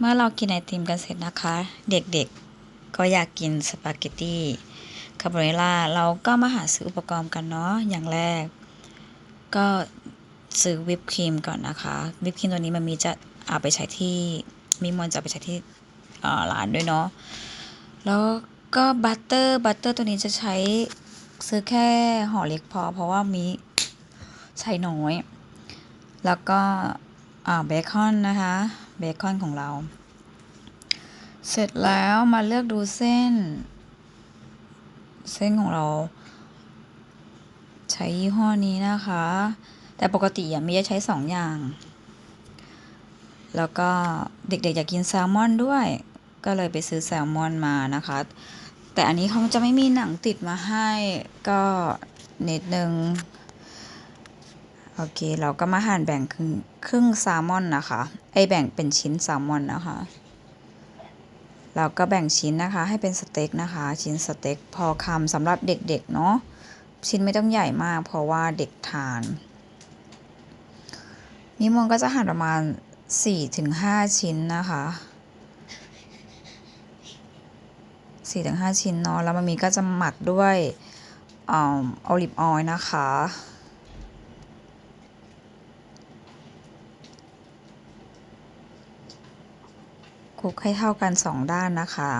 เมื่อเรากินไอติมกันเสร็จนะคะ เด็กๆ ก็อยากกินสปาเกตตี้คาโบนาร่าเราก็มาหาซื้ออุปกรณ์กันเนาะอย่างแรก ก็ซื้อวิปครีมก่อนนะคะ วิปครีมตัวนี้มันมีจะเอาไปใช้ที่มีมอนจะเอาไปใช้ที่ร้านด้วยเนาะแล้วก็บัตเตอร์บัตเตอร์ตัวนี้จะใช้ซื้อแค่ห่อเล็กพอ เพราะว่ามีใช้น้อย แล้วก็เบคอนนะคะ เบคอนของเรา เสร็จแล้วมาเลือกดูเส้น เส้นของเรา ใช้ยี่ห้อนี้นะคะ แต่ปกติอะมีจะใช้สองอย่าง แล้วก็เด็กๆอยากกินแซลมอนด้วย ก็เลยไปซื้อแซลมอนมานะคะ แต่อันนี้เขาจะไม่มีหนังติดมาให้ก็นิดนึง โอเค เราก็มาหั่นแบ่งครึ่งครึ่งแซลมอนนะคะ ไอแบ่งเป็นชิ้นแซลมอนนะคะ เราก็แบ่งชิ้นนะคะให้เป็นสเต็กนะคะ ชิ้นสเต็กพอคำสำหรับเด็กๆเนาะ ชิ้นไม่ต้องใหญ่มาก เพราะว่าเด็กทาน นิมนต์ก็จะหั่นประมาณ 4-5 ชิ้นนะคะ4-5ชิ้นเนาะแล้วมันมีก็จะหมักด้วยออลิฟออยล์นะคะ คลุกให้เท่ากันสองด้านนะคะ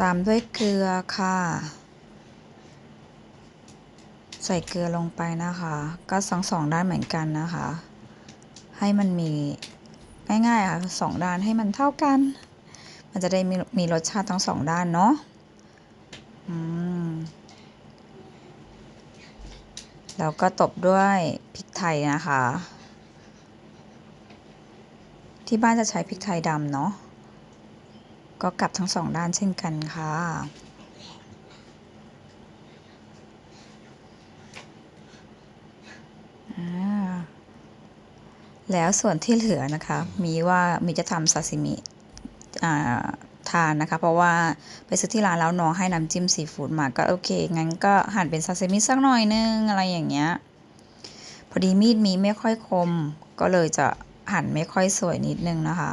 ตามด้วยเกลือค่ะ ใส่เกลือลงไปนะคะ ก็สองสองด้านเหมือนกันนะคะ ให้มันมีง่ายๆค่ะสองด้านให้มันเท่ากัน มันจะได้มีมีรสชาติทั้งสองด้านเนาะอืมแล้วก็ตบด้วยพริกไทยนะคะ ที่บ้านจะใช้พริกไทยดำเนาะ ก็กลับทั้งสองด้านเช่นกันค่ะแล้วส่วนที่เหลือนะคะ มีว่ามีจะทำซาซิมิทานนะคะ เพราะว่าไปซื้อที่ร้านแล้วน้องให้น้ำจิ้มซีฟู้ดมาก็โอเค งั้นก็หั่นเป็นซาซิมิสักหน่อยนึงอะไรอย่างเงี้ย พอดีมีดมีไม่ค่อยคม ก็เลยจะ หั่นไม่ค่อยสวยนิดนึงนะคะ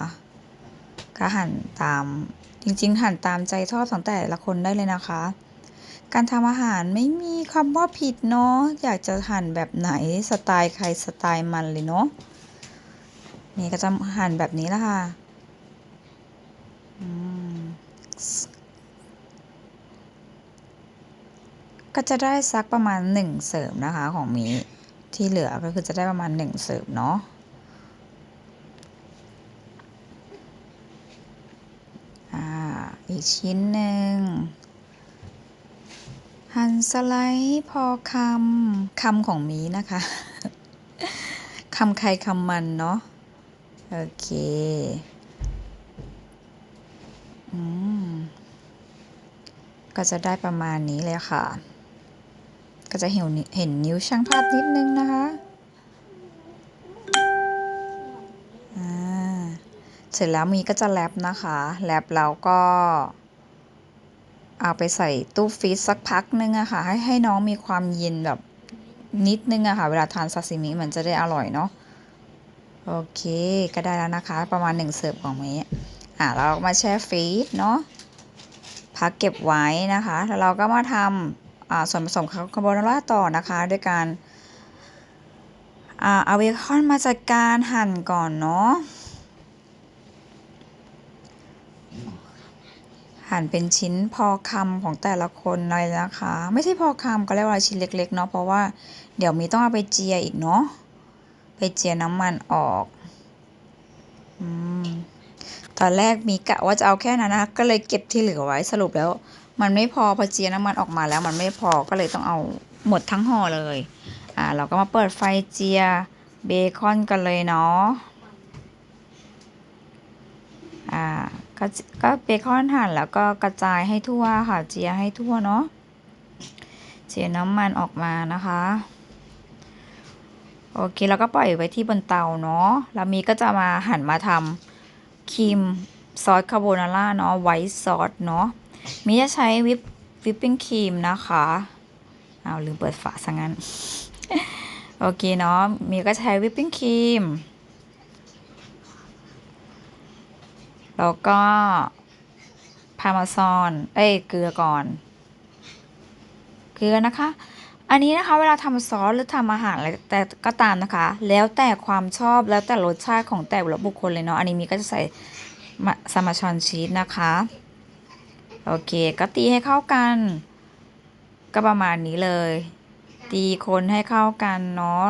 ก็หั่นตามจริงๆ หั่นตามใจชอบของแต่ละคนได้เลยนะคะ การทำอาหารไม่มีคำว่าผิดเนาะอยากจะหั่นแบบไหนสไตล์ใครสไตล์มันเลยเนาะนี่ก็จะหั่นแบบนี้ล้วค่ะก็จะได้สักประมาณหนึ่งเสริมนะคะของมีที่เหลือก็คือจะได้ประมาณหนึ่งเสริมเนาะ อีกชิ้นหนึ่ง หั่นสไลด์พอคำคำของมีนะคะคำใครคำมันเนาะโอเคอืมก็จะได้ประมาณนี้เลยค่ะ ก็จะเห็นเห็นนิ้วช่างภาพนิดนึงนะคะ เสร็จแล้วมีก็จะแรปนะคะแรปแล้วก็เอาไปใส่ตู้ฟรีซสักพักนึงอะค่ะให้ให้น้องมีความเย็นแบบนิดนึงอะค่ะเวลาทานซาซิมิมันจะได้อร่อยเนาะโอเคก็ได้แล้วนะคะ ประมาณหนึ่งเสิร์ฟของนี้อะเรามาแช่ฟรีซเนาะพักเก็บไว้นะคะแล้วเราก็มาทำอ่าส่วนผสมคาโบนาร่าต่อนะคะด้วยการอ่าเอาเบคอนมาจัดการหั่นก่อนเนาะ หั่นเป็นชิ้นพอคำของแต่ละคนเลยนะคะ ไม่ใช่พอคำก็เรียกว่าชิ้นเล็ก ๆ เนาะเพราะว่าเดี๋ยวมีต้องเอาไปเจียอีกเนาะไปเจียน้ำมันออกอืมตอนแรกมีกะว่าจะเอาแค่นั้นนะก็เลยเก็บที่เหลือไว้สรุปแล้ว มันไม่พอพอเจียน้ำมันออกมาแล้ว มันไม่พอก็เลยต้องเอาหมดทั้งห่อเลย อ่า เราก็มาเปิดไฟเจียเบคอนกันเลยเนาะอ่าก็ ก็เบคอนหั่นแล้วก็กระจายให้ทั่วค่ะเจียให้ทั่วเนาะเจียน้ำมันออกมานะคะ โอเคแล้วก็ปล่อยไว้ที่บนเตาเนาะแล้วมีก็จะมาหั่นมาทำครีมซอสคาโบนาร่าเนาะไวท์ซอสเนาะมีจะใช้วิปวิปปิ้งครีมนะคะเอาลืมเปิดฝาซะงั้น โอเคเนาะมีก็ใช้วิปปิ้งครีม แล้วก็พามาซอนเอ้ยเกลือก่อน เกลือนะคะ อันนี้นะคะเวลาทำซอสหรือทำอาหารอะไรแต่ก็ตามนะคะ แล้วแต่ความชอบแล้วแต่รสชาติของแต่ละบุคคลเลยเนาะอันนี้มีก็จะใส่มะซามาชอนชีสนะคะ โอเค ก็ตีให้เข้ากัน ก็ประมาณนี้เลย ตีคนให้เข้ากันเนาะ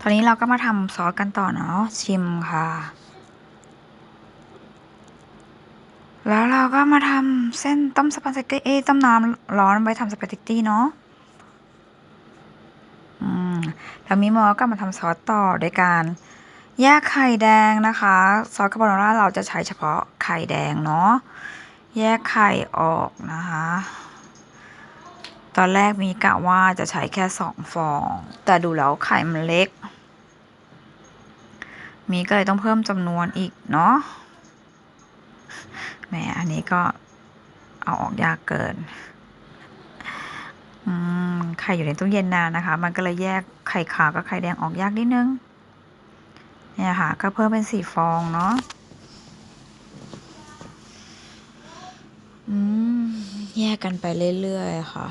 ตอนนี้เราก็มาทำซอสกันต่อเนาะชิมค่ะ แล้วเราก็มาทำเส้นต้มสปาเกตตี้เอ้ต้มน้ำร้อนไว้ทำสปาเกตตี้เนาะอืมแล้วมีโมก็มาทำซอสต่อด้วยการแยกไข่แดงนะคะ ซอสคาโบนาร่าเราจะใช้เฉพาะไข่แดงเนาะแยกไข่ออกนะคะ ตอนแรกมีกะว่าจะใช้แค่สองฟอง แต่ดูแล้วไข่มันเล็ก มีก็เลยต้องเพิ่มจำนวนอีกเนาะ แหมอันนี้ก็เอาออกยากเกินอืมไข่อยู่ในตู้เย็นนานนะคะ มันก็เลยแยกไข่ขาวกับไข่แดงออกยากนิดนึง เนี่ยค่ะ ก็เพิ่มเป็นสี่ฟองเนาะ อืม แยกกันไปเรื่อยๆค่ะ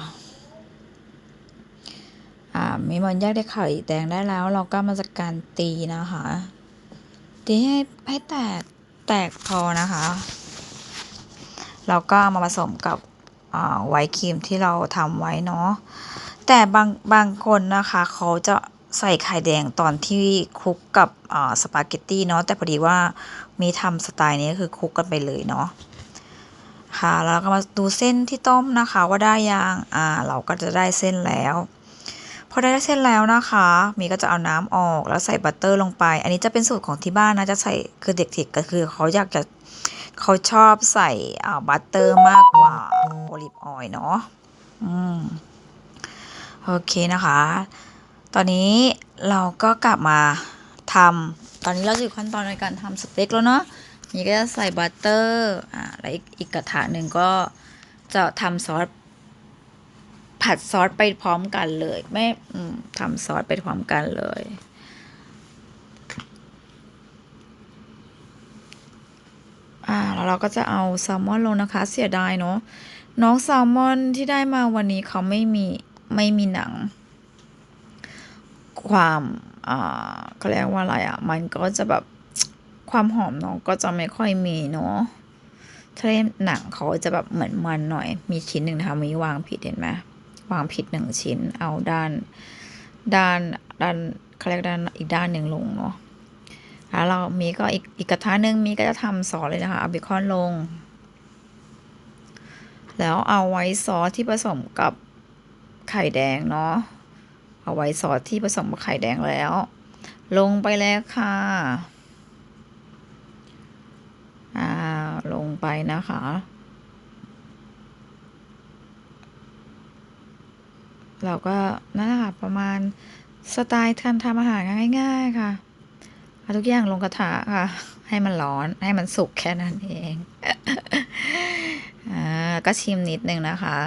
อ่า มีมันแยกได้ไข่แดงได้แล้ว เราก็มาจัดการตีนะคะ ตีให้ให้แตก แตกพอนะคะ เราก็มาผสมกับไวท์ครีมที่เราทำไว้เนาะแต่บางบางคนนะคะเขาจะใส่ไข่แดงตอนที่คลุกกับสปาเกตตี้เนาะแต่พอดีว่ามีทำสไตล์นี้คือคลุกกันไปเลยเนาะค่ะแล้วก็มาดูเส้นที่ต้มนะคะว่าได้ยังอ่าเราก็จะได้เส้นแล้วพอได้เส้นแล้วนะคะ มีก็จะเอาน้ำออกแล้วใส่บัตเตอร์ลงไป อันนี้จะเป็นสูตรของที่บ้านนะจะใส่คือเด็กๆก็คือเขาอยากจะ เขาชอบใส่อ่าบัตเตอร์มากกว่าโอลิฟออยล์เนาะอืมโอเคนะคะ ตอนนี้เราก็กลับมาทำตอนนี้เราอยู่ขั้นตอนในการทำสเต็กแล้วเนาะนี่ก็จะใส่บัตเตอร์อ่าแล้วอีกกระทะหนึ่งก็จะทำซอสผัดซอสไปพร้อมกันเลย ไม่ทำซอสไปพร้อมกันเลย อ่า แล้วเราก็จะเอาแซลมอนลงนะคะ เสียดายเนาะน้องแซลมอนที่ได้มาวันนี้เขาไม่มีไม่มีหนัง ความอ่าเขาเรียกว่าอะไรอะ มันก็จะแบบความหอมน้องก็จะไม่ค่อยมีเนาะถ้าเล่มหนังเขาจะแบบเหมือนมันหน่อย มีชิ้นหนึ่งนะคะมีวางผิดเห็นไหมวางผิดหนึ่งชิ้น เอาด้าน ด้านด้านเขาเรียกด้านอีกด้านหนึ่งลงเนาะ แล้วเรามีก็อีกอีกกระทะหนึ่งมีก็จะทำซอสเลยนะคะเอาเบคอนลง แล้วเอาไว้ซอสที่ผสมกับไข่แดงเนาะเอาไว้ซอสที่ผสมกับไข่แดงแล้ว ลงไปแล้วค่ะอ่าลงไปนะคะเราก็นั่นแหละค่ะประมาณสไตล์การทำอาหารง่ายๆค่ะ เอาทุกอย่างลงกระทะค่ะ ให้มันร้อนให้มันสุกแค่นั้นเองอ่าก็ชิมนิดนึงนะคะ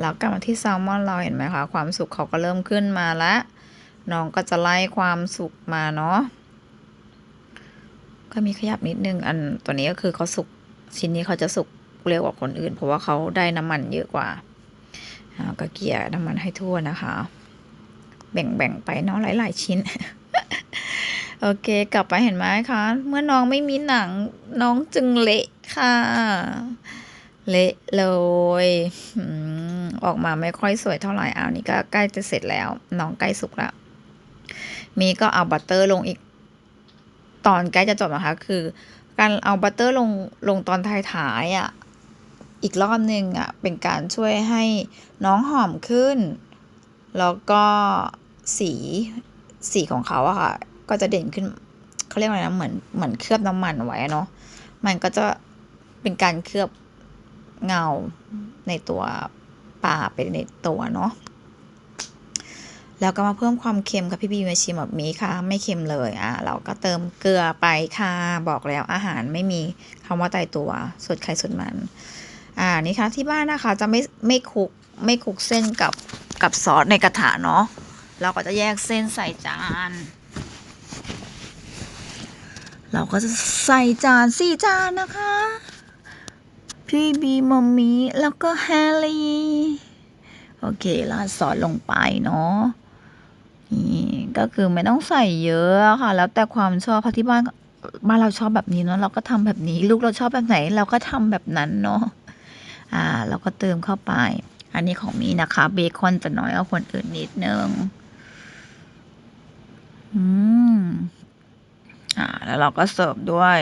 แล้วกลับมาที่แซลมอนเราเห็นไหมคะ ความสุกเขาก็เริ่มขึ้นมาแล้วน้องก็จะไล่ความสุกมาเนาะก็มีขยับนิดนึงอันตัวนี้ก็คือเขาสุกชิ้นนี้เขาจะสุกเร็วกว่าคนอื่น เพราะว่าเขาได้น้ำมันเยอะกว่าอ่าก็เกลี่ยน้ำมันให้ทั่วนะคะ แบ่งๆไปเนาะหลาย ๆ ชิ้น โอเค กลับไปเห็นไหมคะ เมื่อน้องไม่มีหนังน้องจึงเละค่ะ เละเลยออกมาไม่ค่อยสวยเท่าไหร่เอานี่ก็ใกล้จะเสร็จแล้ว น้องใกล้สุกแล้ว มีก็เอาบัตเตอร์ลงอีก ตอนใกล้จะจบนะคะ คือ การเอาบัตเตอร์ลงลงตอนท้ายๆอะอีกรอบหนึ่งอะเป็นการช่วยให้น้องหอมขึ้น แล้วก็สีสีของเขาอะค่ะ ก็จะเด่นขึ้นเขาเรียกว่าอะไรนะเหมือนเหมือนเคลือบน้ำมันไว้เนาะมันก็จะเป็นการเคลือบเงาในตัวปลาไปในตัวเนาะแล้วก็มาเพิ่มความเค็มกับพี่บีมาชิมแบบนี้ค่ะ ไม่เค็มเลยอะเราก็เติมเกลือไปค่ะบอกแล้วอาหารไม่มีคำว่าตายตัวสุดใครสุดมันอ่านี่ค่ะที่บ้านนะคะจะไม่ไม่คลุกไม่คลุกเส้นกับกับซอสในกระถะเนาะเราก็จะแยกเส้นใส่จาน เราก็จะใส่จานสี่จานนะคะ พี่บีมัมมี่แล้วก็แฮร์รี่โอเคราดซอสลงไปเนาะนี่ก็คือไม่ต้องใส่เยอะค่ะ แล้วแต่ความชอบเพราะที่บ้านบ้านเราชอบแบบนี้เนาะเราก็ทำแบบนี้ ลูกเราชอบแบบไหน เราก็ทำแบบนั้นเนาะอ่า เราก็เติมเข้าไป อันนี้ของมีนะคะ เบคอนจะน้อยกว่าคนอื่นนิดนึงอืม อ่าแล้วเราก็เสิร์ฟด้วย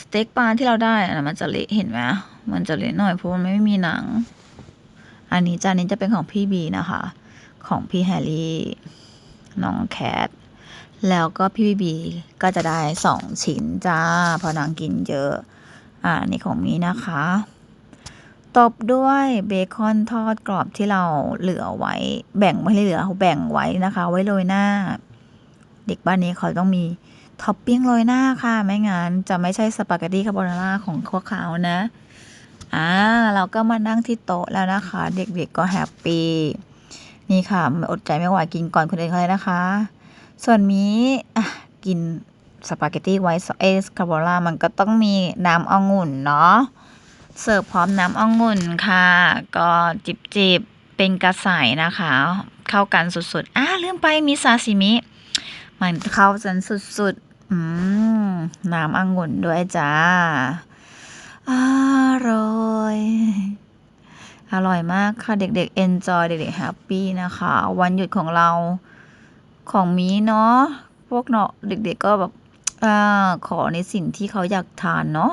สเต็กปลาที่เราได้อะมันจะเละเห็นไหมมันจะเละหน่อยเพราะมันไม่มีหนัง อันนี้จานนี้จะเป็นของพี่บีนะคะ ของพี่แฮร์รี่น้องแคทแล้วก็พี่บีบีก็จะได้สองชิ้นจ้าเพราะนางกินเยอะ อ่านี่ของมีนะคะ ตบด้วยเบคอนทอดกรอบที่เราเหลือไว้ แบ่งไม่ให้เหลือแบ่งไว้นะคะ ไว้โรยหน้า เด็กบ้านนี้เขาต้องมี ท็อปปิ้งโรยหน้าค่ะ ไม่งั้นจะไม่ใช่สปาเกตตี้คาโบนาร่าของพวกเขานะ อ่า เราก็มานั่งที่โต๊ะแล้วนะคะ เด็กๆก็แฮปปี้นี่ค่ะอดใจไม่ไหวกินก่อนคนอื่นเขาเลยนะคะ ส่วนมีอะกินสปาเกตตี้ไวท์ซอสคาโบนาร่ามันก็ต้องมีน้ำองุ่นเนาะเสิร์ฟพร้อมน้ำองุ่นค่ะ ก็จิบจิบๆเป็นกระใสนะคะ เข้ากันสุดๆอ่าลืมไปมีซาซิมิ มันเข้าสันสุดๆ อืม น้ำองุ่นด้วยจ้า อร่อย อร่อยมากค่ะเด็กๆ enjoy เด็กๆ happy นะคะ วันหยุดของเราของมีเนาะ พวกเนาะเด็กๆก็แบบอาขอในสิ่งที่เขาอยากทานเนาะ